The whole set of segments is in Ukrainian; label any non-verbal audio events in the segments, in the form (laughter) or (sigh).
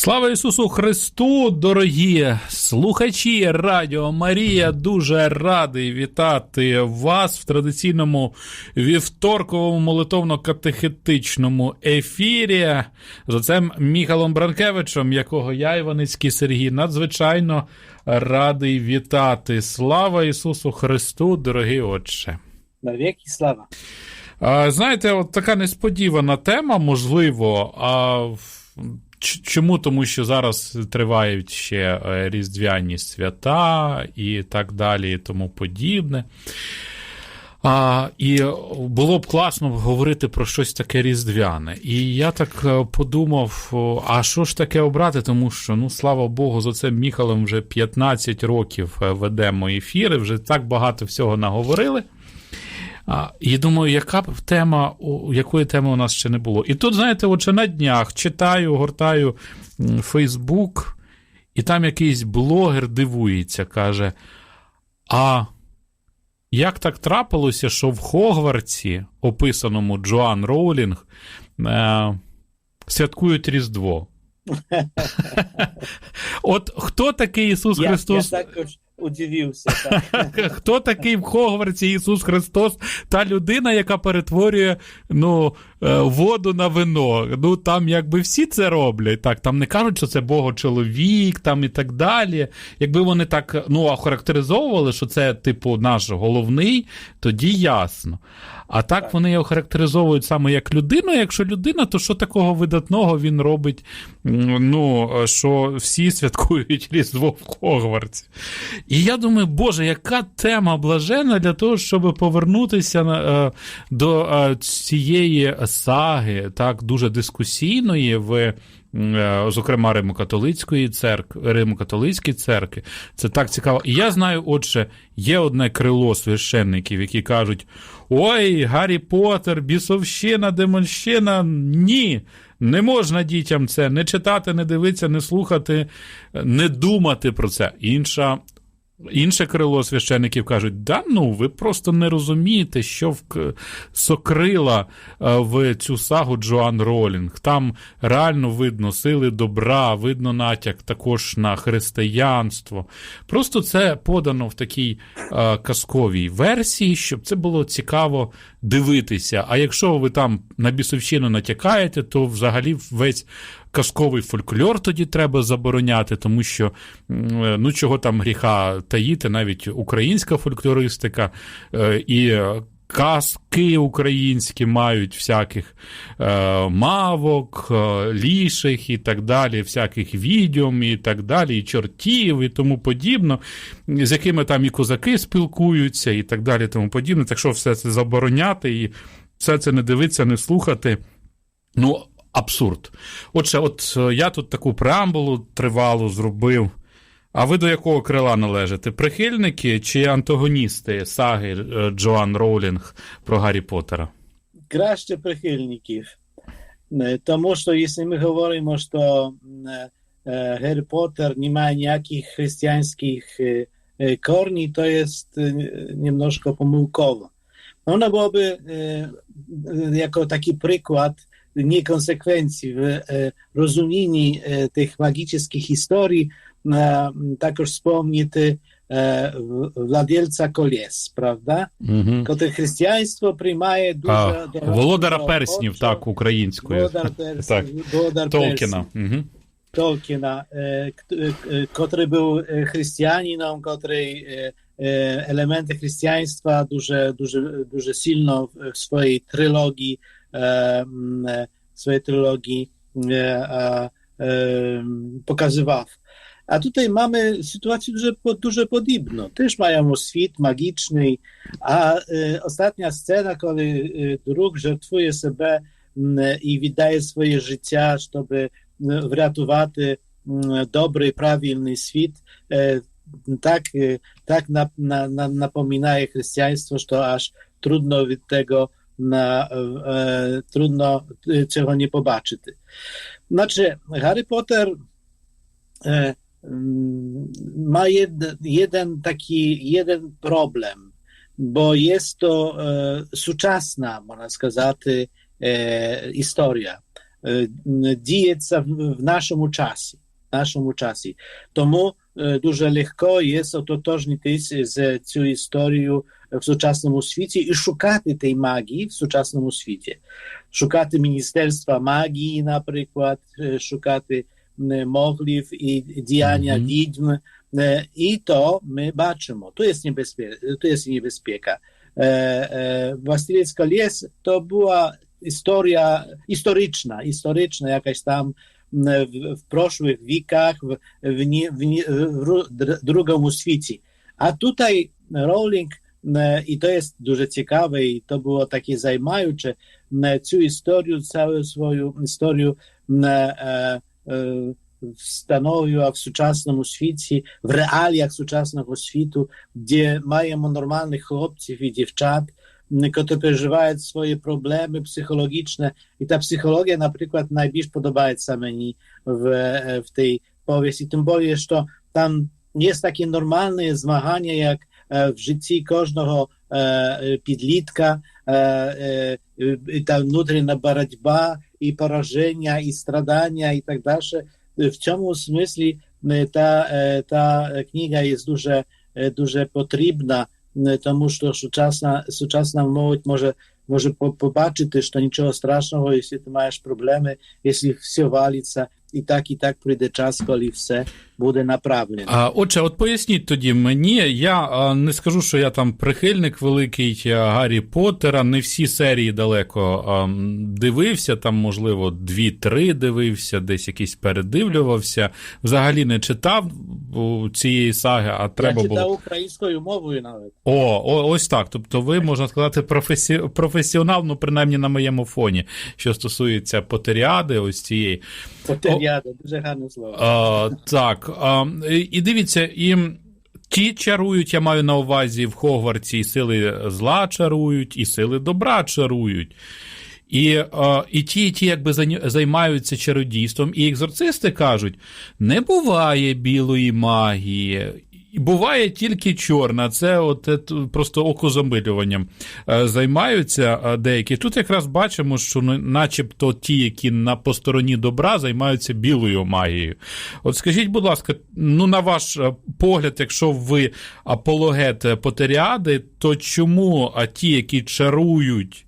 Слава Ісусу Христу, дорогі слухачі Радіо Марія. Дуже радий вітати вас в традиційному вівторковому молитовно-катехетичному ефірі з отцем Міхалом Бранкевичем, якого я, Іваницький Сергій, надзвичайно радий вітати. Слава Ісусу Христу, дорогий Отче. Навіки слава. Знаєте, от така несподівана тема, можливо. а Чому? Тому що зараз тривають ще е, різдвяні свята і так далі, і тому подібне. А, І було б класно говорити про щось таке різдвяне. І я так е, подумав: а що ж таке обрати? Тому що, ну, слава Богу, за це Міхалем вже 15 років е, ведемо ефіри, вже так багато всього наговорили. І думаю, яка б тема, якої теми у нас ще не було. І тут, знаєте, отже на днях читаю, гортаю Фейсбук, і там якийсь блогер дивується, каже: А як так трапилося, що в Хогвартсі, описаному Джоан Роулінг, е, святкують Різдво? (laughs) От хто такий Ісус Христос? Я також удивився. (laughs) Так. Хто такий в Хогвартсі Ісус Христос? Та людина, яка перетворює ну, е, воду на вино. Ну там якби всі це роблять. Так, Там не кажуть, що це Богочоловік там і так далі. Якби вони так ну, охарактеризовували, що це, типу, наш головний, тоді ясно. А так, так вони його характеризовують саме як людину. Якщо людина, то що такого видатного він робить? Ну, що всі святкують (laughs) Різдво в Хогвартсі. І я думаю, Боже, яка тема блажена для того, щоб повернутися е, до е, цієї саги, так, дуже дискусійної в. Е, зокрема, Римо-католицької церкви, Римо-католицької церкви. Це так цікаво. І я знаю, отже, є одне крило священників, які кажуть: Ой, Гаррі Поттер, бісовщина, демонщина. Ні. Не можна дітям це не читати, не дивитися, не слухати, не думати про це. Інша Інше крило священиків кажуть, да ну ви просто не розумієте, що сокрила е, в цю сагу Джоан Ролінг. Там реально видно сили добра, видно натяк також на християнство. Просто це подано в такій е, казковій версії, щоб це було цікаво дивитися. А якщо ви там на бісовщину натякаєте, то взагалі весь казковий фольклор тоді треба забороняти, тому що ну чого там гріха таїти, навіть українська фольклористика е, і. Казки українські мають всяких е, мавок, е, ліших і так далі, всяких відьом і так далі, і чортів, і тому подібно, з якими там і козаки спілкуються, і так далі, тому подібне. Так що все це забороняти і все це не дивитися, не слухати. Ну, абсурд. Отже, от е, я тут таку преамбулу тривалу зробив. А ви до якого крила належите? Прихильники чи антагоністи саги е, Джоан Роулінг про Гаррі Поттера? Краще прихильників. Е, тому що, якщо ми говоримо, що Гаррі Поттер не має ніяких християнських корні, то є немножко помилково. Воно було б jako taki przykład niekonsekwencji w rozumieniu tych magicznych historii також wspomnieć Владельця колес, правда? Угу. Коли християнство приймає дуже а, Володара перснів, отче, так, українською. Володар перснів, так. Володар Толкіна. Угу. Толкіна, котрий був християнином, котрий елементи християнства дуже, дуже, дуже сильно в своїй трилогії swojej trylogii pokazywał. A tutaj mamy sytuację duże, duże podobno. Też mają świt magiczny, a y, ostatnia scena, kiedy y, druk żertwuje sobie i wydaje swoje życie, żeby wratować dobry, prawilny świt, e, tak, tak na, na, na, napomina chrześcijaństwo, że aż trudno tego na, e, trudno czego nie pobaczyć. Znaczy, Harry Potter e, ma jed, jeden taki jeden problem, bo jest to e, współczesna, można сказати, e, historia. діється в нашому часі. Нашому часі. Тому дуже легко є ототожнитись з цю історію в сучасному світі і шукати тієї магії в сучасному світі. Шукати Міністерства магії, наприклад, шукати E, modliw i dijania mm -hmm. widm e, i to my baczymy. Tu jest, niebezpie, tu jest niebezpieka. E, właściwie jest to była historia historyczna, historyczna jakaś tam w, w proszłych wikach, w, w, w, w drugą świecie. A tutaj Rowling i to jest dużo ciekawe i to było takie zajmujące, tę historię, całą swoją historię e, свою історію встановлював в сучасному світі, в реаліях сучасного світу, де маємо нормальних хлопців і дівчат, які переживають свої проблеми психологічні. І та психологія, наприклад, найбільш подобається мені в, в тій повісті. Тим більше, що там є такі нормальні змагання, як в житті кожного підлітка, і та внутрішня боротьба, і пораження, і страдання, і так далі. В цьому смислі та, та книга є дуже, дуже потрібна, тому що сучасна, сучасна молодь може, може побачити, що нічого страшного, якщо ти маєш проблеми, якщо все валиться, і так, і так прийде час, коли все буде направлено. А, Отже, от поясніть тоді мені, я не скажу, що я там прихильник великий Гаррі Поттера, не всі серії далеко дивився, там, можливо, дві-три дивився, десь якийсь передивлювався. Взагалі не читав цієї саги, а треба я було. Читав українською мовою навіть. О, о, ось так. Тобто, ви, можна сказати, професі... професіонал, ну, принаймні на моєму фоні, що стосується Потеріади, ось цієї. Потеріада, дуже гарне слово. А, так. А, і дивіться, і ті чарують, я маю на увазі в Хогвартсі, і сили зла чарують, і сили добра чарують. І і ті, і ті якби займаються чародійством, і екзорцисти кажуть: не буває білої магії. Буває тільки чорна, це от, от просто окозамилюванням займаються деякі. Тут якраз бачимо, що начебто ті, які на по стороні добра, займаються білою магією. От скажіть, будь ласка, ну на ваш погляд, якщо ви апологет Потеріади, то чому а ті, які чарують,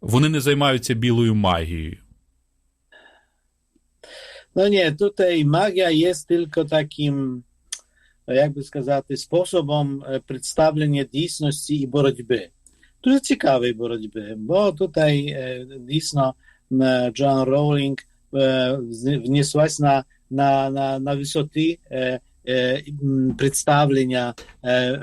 вони не займаються білою магією? No nie, tutaj magia jest tylko takim як би сказати, способом представлення дійсності і боротьби. Дуже цікавої боротьби, бо тут дійсно Джон Роулінг внеслась на, на, на, на висоти представлення,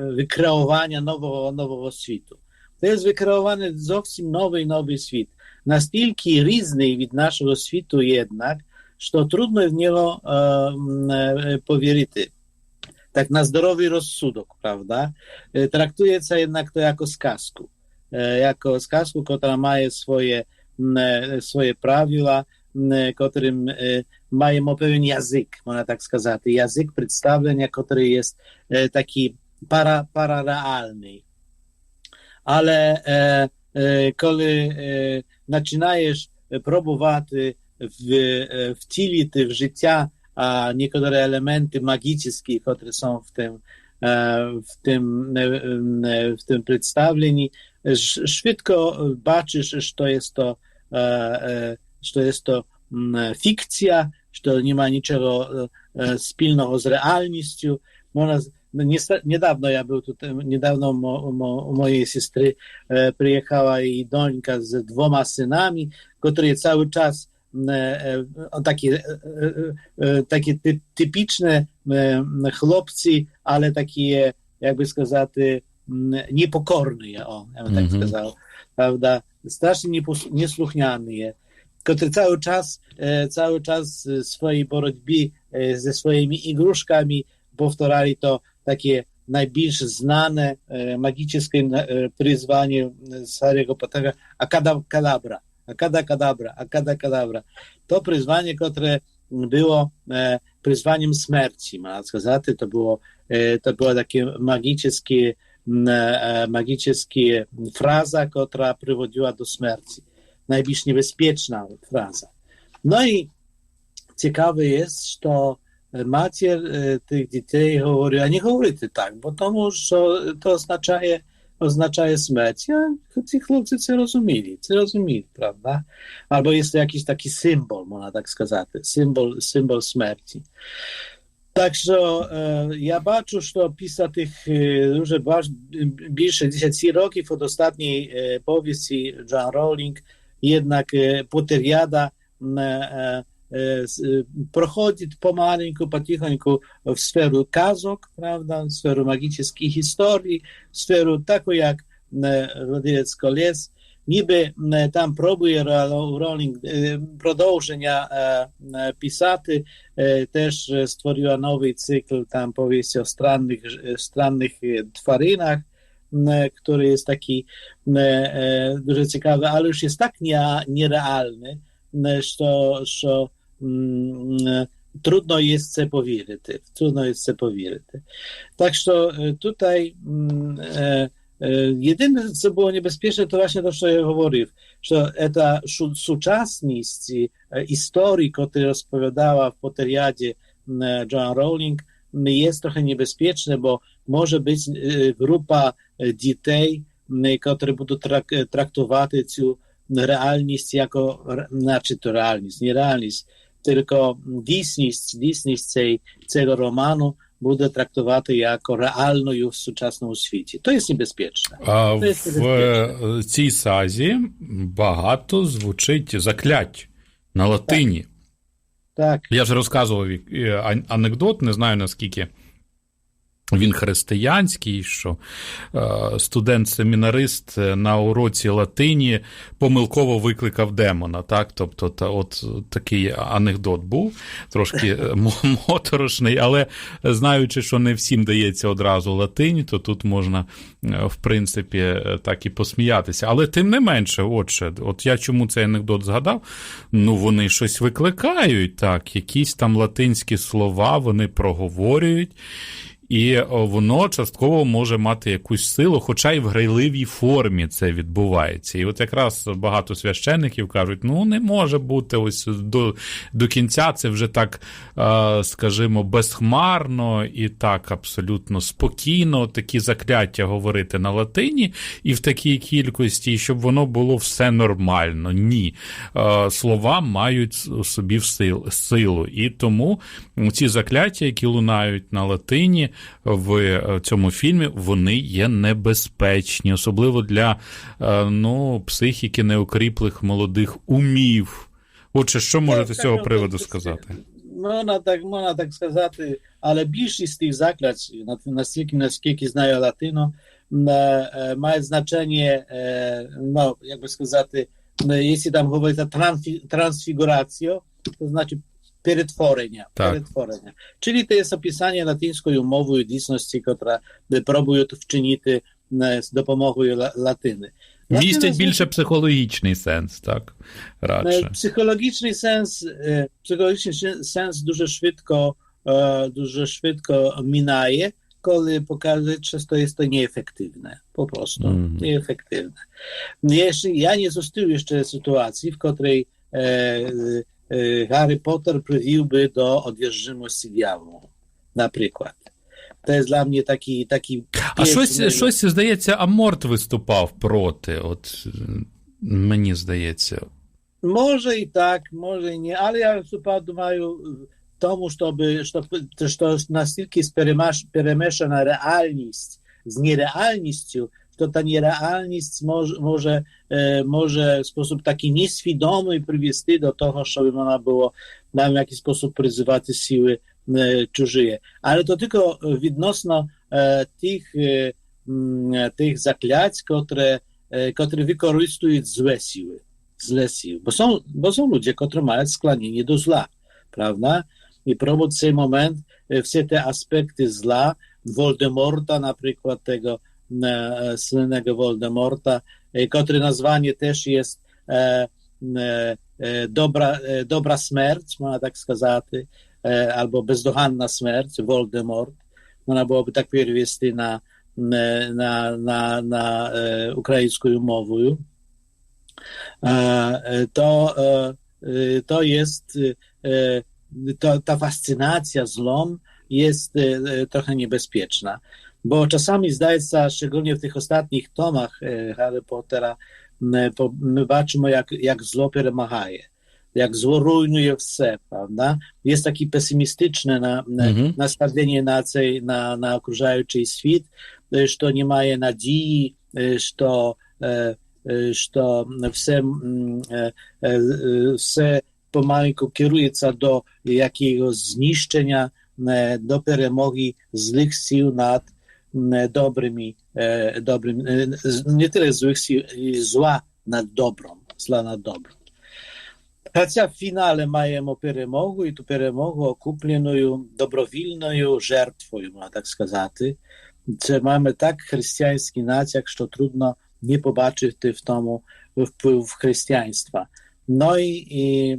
викреування нового, нового світу. Це є викреований зовсім новий новий світ. Настільки різний від нашого світу jednak, що трудно в нього повірити tak na zdrowy rozsudek, prawda? Traktuje się jednak to jako skazku. Jako skazku, która ma swoje, swoje prawila, którym mają pewien język, można tak сказати, język przedstawienia, który jest taki para, pararealny. Ale e, e, kiedy e, zaczynajesz próbować w, wcielić w życie a niektóre elementy magiczne, które są w tym, w tym, w tym przedstawieniu, szybko baczysz, że to jest to, że jest to fikcja, że nie ma niczego wspólnego z realnością. Niedawno ja był tutaj, niedawno mo, mo, mojej siostry przyjechała jej dońka z dwoma synami, które cały czas такі такі типічні хлопці, але такі, як би сказати, непокорні, о, я би так сказав, правда, страшно неслухняні, котрі cały czas, cały czas w swojej borotьбі ze swoimi igruszkami powtarzali to takie najbardziej znane magiczne przyzwanie z Harry'ego Pottera, Akadabra. Akada Kadabra, Akada Kadabra. To przyzwanie, które było e, przyzwaniem śmierci, można сказати, to było, e, to była takie magiczne, e, magiczne fraza, która prowadziła do śmierci. Najbardziej niebezpieczna fraza. No i ciekawe jest, що матір тих дітей говорить, а не говорити так, бо тому що то означає, означає смерть. Я, ці хлопці це розуміли, це розуміють, правда? Або є якийсь такий символ, можна так сказати, символ, символ смерті. Так що е, я бачу, що після тих е, дуже баж, більше 10 років від останньої е, повісті Джон Роулінг, jednak e, Potteriada e, e, prochodzi pomalinku, потихоньку w sferu kazok, prawda, w sferu magicznej historii, w sferu taką jak Władimir Kolec, niby tam próbuje Rowling продовження pisati, też stworzyła nowy cykl tam powieści o strannych, strannych twаринах, który jest taki дуже цікавий, але ж є так нереальний, що, що trudno jest це повірити. Trudno jest це повірити. Так що tutaj jedyne, co było niebezpieczne, to właśnie to, co ja mówił, że ta współczesność historii, która rozpowiadała w Potteriadzie Joan Rowling, jest trochę niebezpieczne, bo może być grupa дітей, які будуть трактувати цю реальність як значить реальність, не реальність, тільки дійсність, дійсність цей, цього роману буде трактувати як реальною в сучасному світі. То є небезпечно. А То є небезпечно. В цій сазі багато звучить заклять на латині. Так. Я вже розказував анекдот, не знаю наскільки він християнський, що студент-семінарист на уроці латині помилково викликав демона. Так? Тобто, та, от такий анекдот був, трошки (laughs) моторошний, але знаючи, що не всім дається одразу латинь, то тут можна, в принципі, так і посміятися. Але тим не менше, отже, от я чому цей анекдот згадав? Ну, вони щось викликають, так, якісь там латинські слова вони проговорюють і воно частково може мати якусь силу, хоча й в грайливій формі це відбувається. І от якраз багато священників кажуть: ну не може бути ось до до кінця це вже так, скажімо, безхмарно і так абсолютно спокійно такі закляття говорити на латині і в такій кількості, щоб воно було все нормально. Ні. Слова мають у собі силу. І тому ці закляття, які лунають на латині, в цьому фільмі, вони є небезпечні, особливо для ну, психіки неокріплих молодих умів. Отже, що можете з цього приводу сказати? Можна так, можна так сказати, але більшість тих заклять, настільки, наскільки знаю латино, має значення, ну, як би сказати, якщо там говорити трансфігурацію, то значить перетворення. Так. перетворення. Czyli to jest opisanie latyńską mową дійсності, która próbuють вчинити з допомогою латини. Містить більше психологічний сенс, так? Радше. Психологічний сенс, психологічний сенс дуже швидко, дуже швидко мінає, коли показує, що to jest to nieefektywne. Po prostu. Mm. Nieefektywne. Ja nie zустрів jeszcze sytuacji, w której e, Поттер привів би до одержимості дьяволу, наприклад. Це для мене такі, такі А щось, щось, здається, Аморт виступав проти, от мені здається. Може і так, може і ні, але я думаю, тому, щоб, щоб, що настільки перемешана реальність з нереальністю, to ta nierealność może, może, może w sposób taki nieświadomy привести do того, żeby ona było nam w jakiś sposób przyzywać siły чужие. Ale to tylko відносно tych, tych zaklять, które, które wykorzystują złe siły. Złe siły. Bo są, bo są ludzie, którzy mają sklanienie do zła, prawda? I próbują w ten moment wszystkie te aspekty zła, Voldemorta na przykład tego, słynnego Voldemorta, który nazwanie też jest dobra, dobra śmierć, można tak сказать, albo bezdohanna śmierć, Voldemort. Można byłoby tak przewieźć na, na, na, na ukraińską mowę. To y, to jest y, y, to, ta fascynacja zlom jest y, y, trochę niebezpieczna. Bo czasami zdaje się, szczególnie w tych ostatnich tomach y, Harry Pottera, y, po- my baczymy, jak, jak zło перемагає, jak zło rujnuje все, prawda? Jest taki pesymistyczne na, na, Mhm. nastawienie na, цей, на, на окружаючий світ, е, що немає надії, е, що, е, е, що все, м, е, е, е, все помаленьку керується до якогось знищення, е, до перемоги злих сил над м, добрими, е, добрими е, з- не тільки злих сил, і зла над добром, зла над добром. Хоча в фіналі маємо перемогу, і ту перемогу окупленою добровільною жертвою, можна так сказати. Це маємо так християнський натяк, що трудно не побачити в тому вплив християнства. No i, i,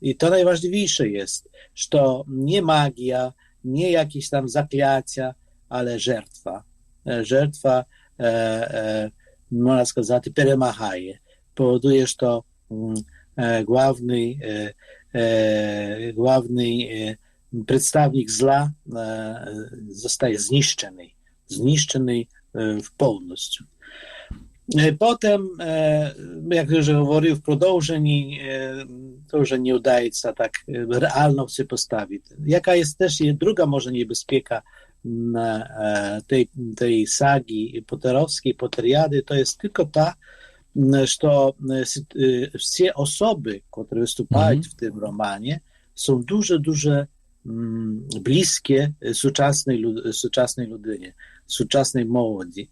i to najważniejsze jest, że nie magia, nie jakieś tam zakляття, ale żertwa. E, Żertwa, e, e, można сказати, перемагає. Powoduje, że to mm, e, główny, e, e, główny e, przedstawnik zla e, zostaje zniszczony. Zniszczony e, w pełności. E, Potem, e, jak już mówił, w продовженні e, to już nie udaje się tak e, realno się postawić. Jaka jest też je- druga może niebezpieka m, e, tej, tej sagi poterowskiej, poteriady, to jest tylko ta, m, że e, sy- e, wszystkie osoby, które występują Mhm. w tym romanie, są duże, duże mm, bliskie współczesnej, lud- współczesnej ludynie, współczesnej młodzi.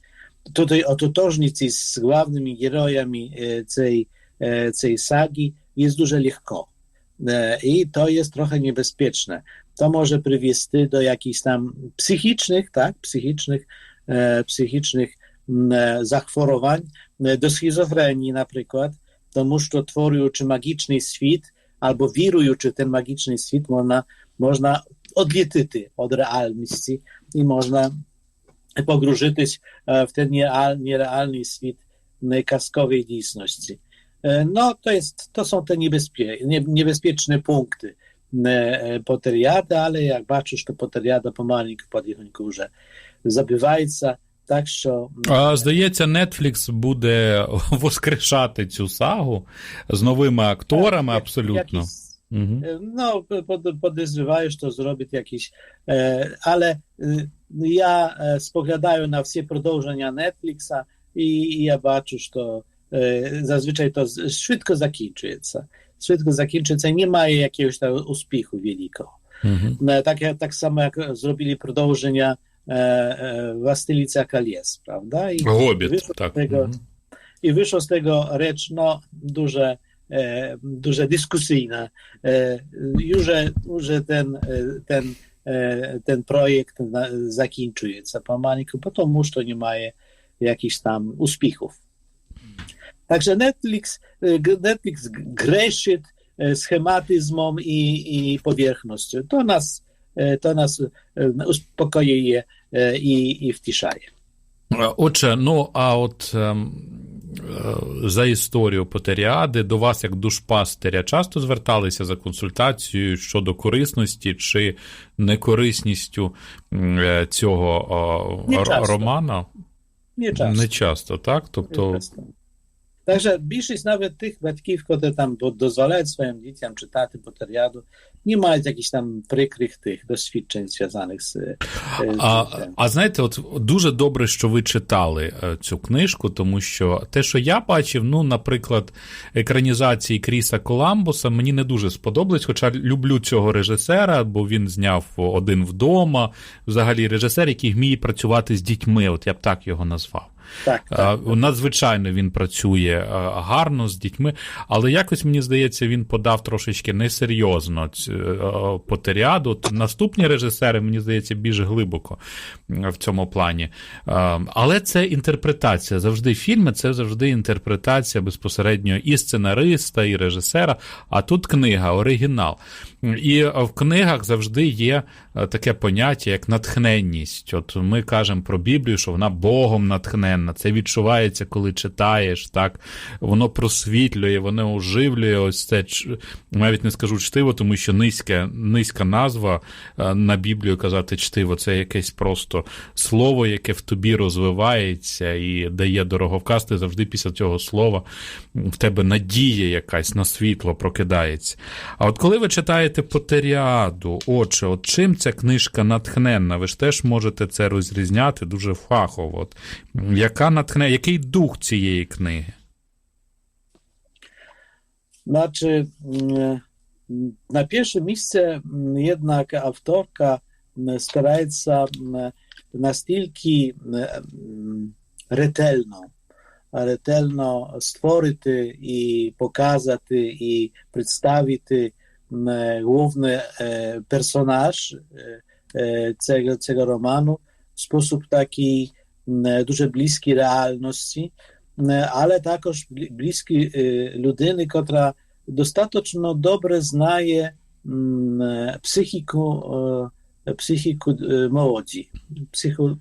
Tutaj ototożnicy z głównymi herojami e, tej, e, tej sagi jest дуже легко. E, I to jest trochę niebezpieczne. to może prywiesty do jakichś tam psychicznych, tak, psychicznych, e, psychicznych e, zachworowań, e, do schizofrenii na przykład, do muszczotworu czy magiczny świt, albo wiruju czy ten magiczny świt można, można odlietyty od realności i można pogróżytyć w ten nierealny świt kaskowej dziejsności. No, to, jest, to są te niebezpie, niebezpieczne punkty. E, Poteriady, ale jak baczysz, to Poteriada pomalinku потихоньку вже забивається, так що А, Здається, Netflix буде воскрешати цю сагу з новими акторами як- абсолютно. якісь Угу. Zrobić jakiś, e, ale e, ja e, spoglądaję na wszystkie продовження Netflixa i, i ja baczę, że to e, zazwyczaj to z- szybko zakończyться. Szybko zakończyться i nie ma jakiegoś tam uspiechu wielkiego. Угу. No, tak, jak- tak samo jak zrobili продовження e, e, Wastylica Kalies, prawda? I Гобіт, wyszło так. z tego, Мгм. i wyszło z tego rzecz, no, duże, e, duże dyskusyjne. E, już, że- że ten, e, ten, e, ten projekt na, zakończył się pomalinku, потому что nie ma jakichś tam uspiechów. Także Netflix, g- Netflix greszy schematyzmem i, i powierzchnością. To nas, to nas uspokojuje i, i wtiszaje. Е, Отже, ну а от ем, е, за історію Потеріади до вас, як душпастиря, часто зверталися за консультацією щодо корисності чи некорисністю е, цього е, Не часто. романа? Nie czas. Не часто, так? Тобто, Także większość nawet tych батьків, do- dozwalaють swoim dzieciom czytać Potteriadu, nie mają jakichś tam prykrych tych doświadczeń związanych z, e, z А, а знаєте, от дуже добре, що ви читали е, цю книжку, тому що те, що я бачив, ну, наприклад, екранізації Кріса Коламбуса, мені не дуже сподобалось, хоча люблю цього режисера, бо він зняв один вдома. Взагалі, режисер, який вміє працювати з дітьми, от я б так його назвав. А, tak. Надзвичайно він працює гарно з дітьми, але якось мені здається, він подав трошечки несерйозно е, потеріаду. Наступні режисери, мені здається, більш глибоко в цьому плані. Але це інтерпретація. Завжди фільми це завжди інтерпретація безпосередньо і сценариста, і режисера. А тут книга, оригінал. І в книгах завжди є е, таке поняття, як натхненність. От ми кажемо про Біблію, що вона Богом натхненна. Це відчувається, коли читаєш, так воно просвітлює, воно оживлює ось це навіть не скажу чтиво, тому що низька, низька назва е, на Біблію казати чтиво. Це якесь просто слово, яке в тобі розвивається і дає дороговказ. Ти завжди після цього слова в тебе надія якась на світло прокидається. А от коли ви читаєте Потеріаду, отче, от чим ця книжка натхненна? Ви ж теж можете це розрізняти дуже фахово. От, яка натхне, який дух цієї книги? Znaczy, na pierwsze miejsce mm, jednak mm, старається настільки mm, ретельно, ретельно створити і показати, і представити mm, головний е, персонаж е, е, цього, цього роману в sposób taki mm, дуже близький реальності, mm, ale також бли- близький е, людини, котра достатньо добре знає м, е, психіку, е, психіку е, молоді. Психо,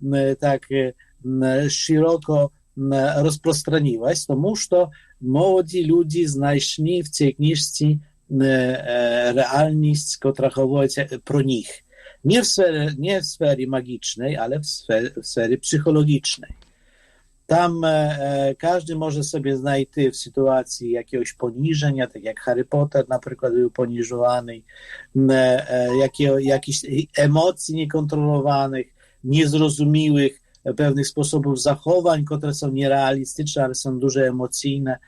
психіку молоді. Чому та книжка так, м, так е, м, широко м, розпространилась? Тому що молоді люди знайшли в цій книжці м, е, реальність, котра говорить про них. Nie w, sferze, nie w sferze magicznej, ale w sferze, w sferze psychologicznej. Tam e, e, każdy może sobie znajти w sytuacji jakiegoś poniżenia, tak jak Harry Potter na przykład był poniżowany, m, e, jakie, jakichś emocji niekontrolowanych, niezrozumiałych e, pewnych sposobów zachowań, które są nierealistyczne, ale są duże emocjne.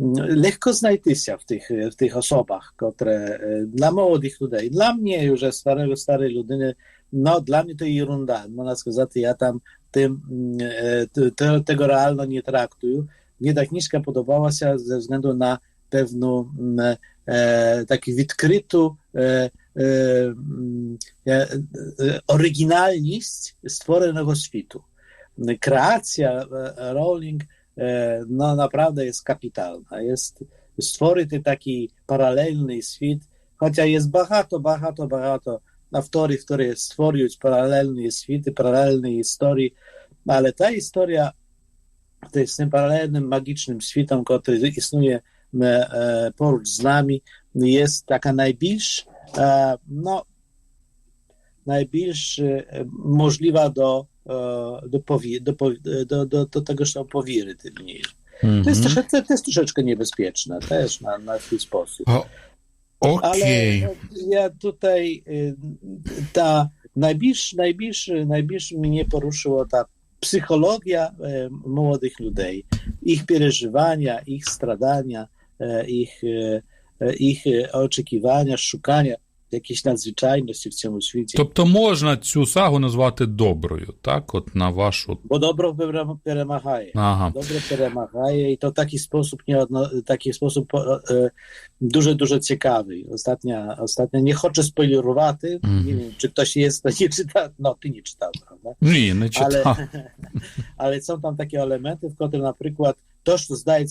M, Lekko znajtyся w tych, w tych osobach, które e, dla młodych людей. Dla mnie już starego, starej ludyny, no dla mnie to ерунда. Można сказати, ja tam tym, e, te- te, tego realno nie traktuję. Mnie ta kniżka podobała się ze względu na pewną mm, e, taki відкриту e, e, mm, e, e, oryginalność stworzonego światu. Kreacja e, Rowling e, no naprawdę jest kapitalna. Jest stworzyć taki paralelny świat, chociaż jest багато, багато, багато авторів, які створюють паралельні світи, паралельні історії, але та історія to jest tym paralelnym, magicznym światem, który istnieje e, e, porucz z nami, jest taka najbliż, e, E, no, najbliższy e, możliwa do, e, do, powi, do, do, do, do tego powiry tym niż. Mm -hmm. To, jest mhm. troszeczkę, to jest troszeczkę niebezpieczne też na, na swój sposób. O, okay. Ale ja tutaj ta najbliższy, najbliższy, najbliższy mnie poruszyło ta psychologia młodych ludzi, ich przeżywania, ich stradania, ich ich e, oczekiwania, szukania jakiejś nadzwyczajności w całym świecie. Тобто можна цю сагу назвати доброю, так? От на вашу. Bo dobro perem- перемагає. Ага. Добре перемагає, і то в такий спосіб, не одно, такий спосіб е, дуже дуже цікавий. Остання, остання не хочу спойлерувати. Мгм. Не wiem, чи хтось є, хто не читав. Ну, ти не читав, правда? Ні, не читав. Ale, (laughs) ale są tam takie elementy, w których na przykład to, co zdaje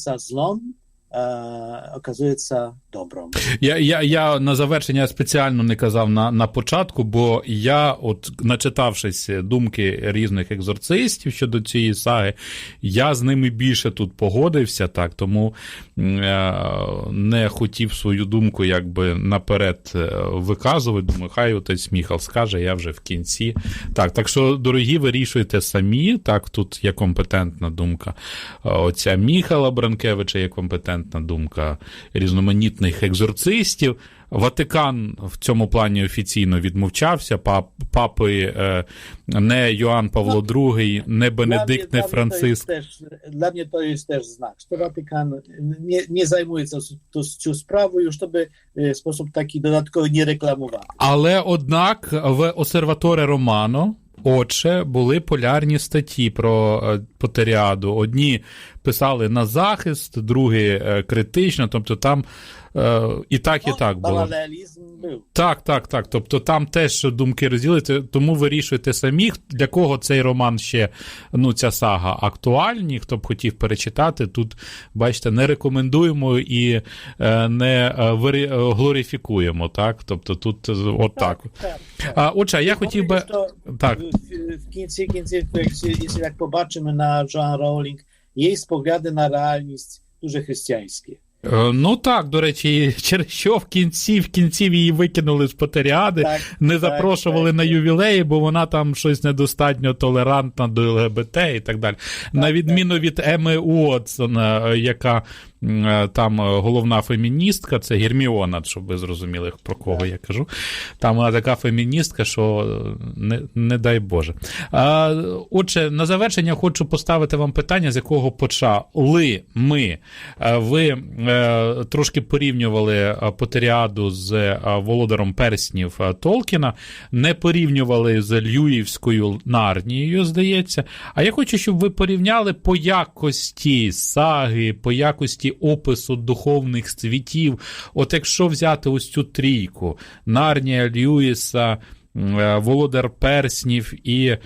okazuje się dobrą. Я, я, я на завершення спеціально не казав на, на початку, бо я, от начитавшись думки різних екзорцистів щодо цієї саги, я з ними більше тут погодився, так, тому е, не хотів свою думку якби наперед е, виказувати. Думаю, хай отець Міхал скаже, я вже в кінці. Так, так що, дорогі, вирішуйте самі. Так, тут є компетентна думка е, отця Міхала Бранкевича, є компетентна думка різноманітних екзорцистів. Ватикан в цьому плані офіційно відмовчався. Пап, папи е, не Йоанн Павло II, не Бенедикт, не Франциск. Znak, że Watykan nie, nie zajmuje się tą, tą sprawą już to by e, w sposób taki dodatkowy nie reklamował. Але однак в Осерваторе Романо. Отже, були полярні статті про е, Потеріаду. Одні писали на захист, другі е, критично, тобто там і так, і так було. Так, так, так. Тобто там теж думки розділити, тому вирішуйте самі, для кого цей роман ще, ну, ця сага актуальні. Хто б хотів перечитати, тут, бачите, не рекомендуємо і е, не е, е, глорифікуємо, так? Тобто тут е, от так. tak, tak. А, отже, я хотів би. Так. w kінці кінців, якщо, якщо побачимо на Джоан Роулінг, її спогляди на реальність дуже християнські. Е, Ну так, до речі, (laughs) через що в кінці, в кінці її викинули з Патеріади, Так, не так, запрошували так, на ювілеї, бо вона там щось недостатньо толерантна до ЛГБТ і так далі. на відміну від Еми Уотсон, е, яка там е, головна феміністка, це Герміона, щоб ви зрозуміли, про кого я кажу. Там вона така феміністка, що е, не, не дай Боже. А, отже, на завершення хочу поставити вам питання, з якого почали ми. Е, Ви е, трошки порівнювали е, Потеріаду з е, Володаром Перснів е, Толкіна, не порівнювали з Льюївською Нарнією, здається. А я хочу, щоб ви порівняли по якості саги, по якості опису духовних світів. От якщо взяти ось цю трійку: Нарнія, Льюіса. е, Володар Перснів і е,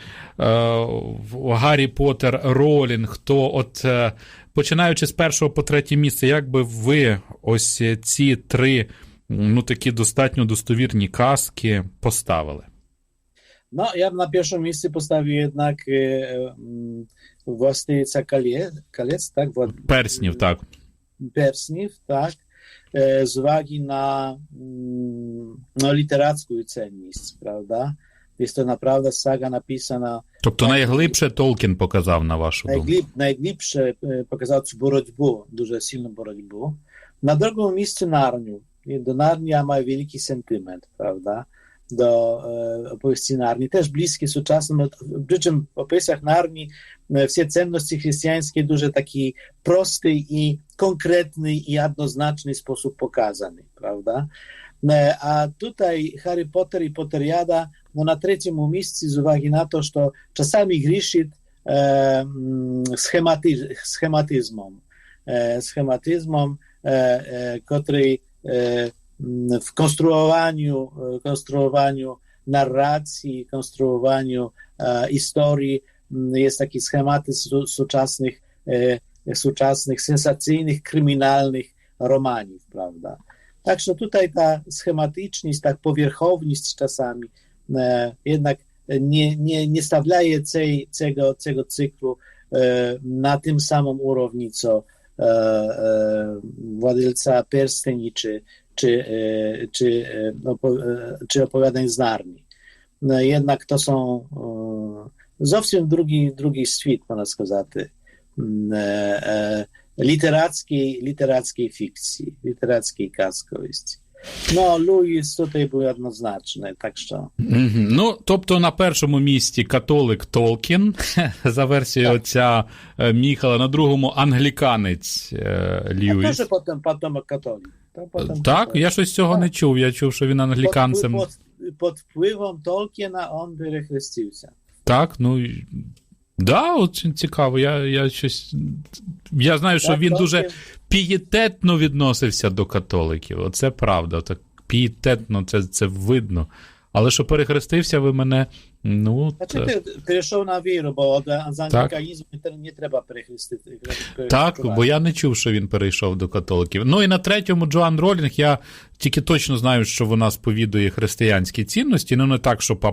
Гаррі Поттер Ролінг, то от е, починаючи з першого по третє місце, як би ви ось ці три ну такі достатньо достовірні казки поставили? No, ja bym na pierwszym miejscu postawił jednak e, mm, Właścicielca Kaliec, tak? Wła- Перснів, так. Persniw, tak? E, z uwagi na mm, no, literacką cenność, prawda? Jest to naprawdę saga napisana Тобто найглибше Толкін показав, на вашу думку. najglib, najglibsze, e, pokazał ci боротьбу, дуже сильну боротьбу. Na drugim miejscu Narniu. I do Narnia ma wielki sentyment, prawda? Do e, opowieści Narni. Też bliskie współczesnym, przy czym w opowieściach Narni wszystkie cenności chrześcijańskie duże taki prosty i konkretny i jednoznaczny sposób pokazany, prawda? E, A tutaj Harry Potter i Potteriada no na trzecim miejscu z uwagi na to, że czasami grzeszyt e, mm, schematy, schematyzmom, e, e, który mm, w konstruowaniu, konstruowaniu narracji, konstruowaniu historii jest taki schematy su- współczesnych, e, współczesnych, sensacyjnych, kryminalnych romanów, prawda? Także tutaj ta schematyczność, ta powierzchowność czasami e, jednak nie, nie, nie stawiaje tego, tego cyklu e, na tym samym urowni, co Władylca Pierścieni czy, czy, czy, czy opowiadań z Narni. Jednak to są e, zowsім drugi, drugi świat, można сказати, e, e, literackiej, literackiej fikcji, literackiej казковості. No, Louis tutaj był jednoznaczny, tak що. Ну, тобто на першому місці католик Толкін за версією Так. отця е, Міхала, на другому англіканець е, Льюіс. potomek katolik. To potem Так, я щось цього не чув. Я чув, що він англіканцем. Pod wpływem Tolkiena on перехрестився. Так, ну. Да, от цікаво. Я, я щось. Я знаю, що Так, він дуже пієтетно відносився до католиків. Оце правда. Так пієтетно, це, це видно. Але що перехрестився, ви мене. Ну, Znaczy, це... ty, перейшов на віру, бо anglikanizmu не, треба перехрестити. Так, бо я не чув, що він перейшов до католиків. Ну і на третьому Джоан Ролінг, я тільки точно знаю, що вона сповідує християнські цінності. Ну, не так, щоб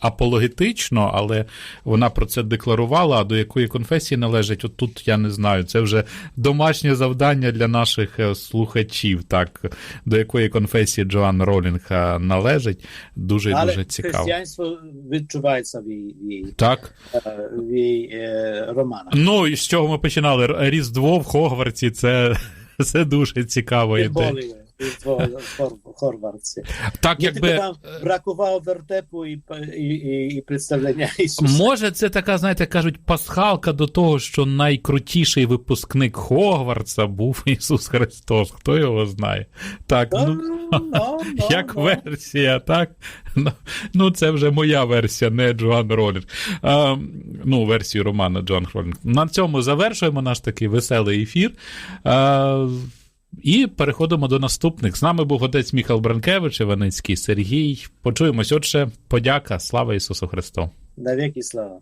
апологетично, але вона про це декларувала. А до якої конфесії належить, от тут я не знаю. Це вже домашнє завдання для наших е, слухачів. Так, до якої конфесії Джоан Ролінг е, належить. Дуже Але дуже цікаво. християнство відчувається в її, в її, Так. е, в її е, романах. Ну, і з чого ми починали? Різдво в Хогвартсі це, (laughs) це дуже цікава ідея. В Хорватці. Так, Nie tam brakowało wertepu i, i, i, i представлення Ісуса. Може, це така, знаєте, кажуть, пасхалка до того, що найкрутіший випускник Хогвартса був (laughs) Ісус Христос. Хто його знає? Так, Ну, (laughs) ну, ну, ну, як ну. версія, так? Ну, це вже моя версія, не Джоан Ролінг. А, ну, версію роману Джоан Ролінг. На цьому завершуємо наш такий веселий ефір. А, І переходимо до наступних. З нами був отець Міхал Бранкевич, Іваницький Сергій. Почуємось. Отже, подяка, слава Ісусу Христу. Навіки слава.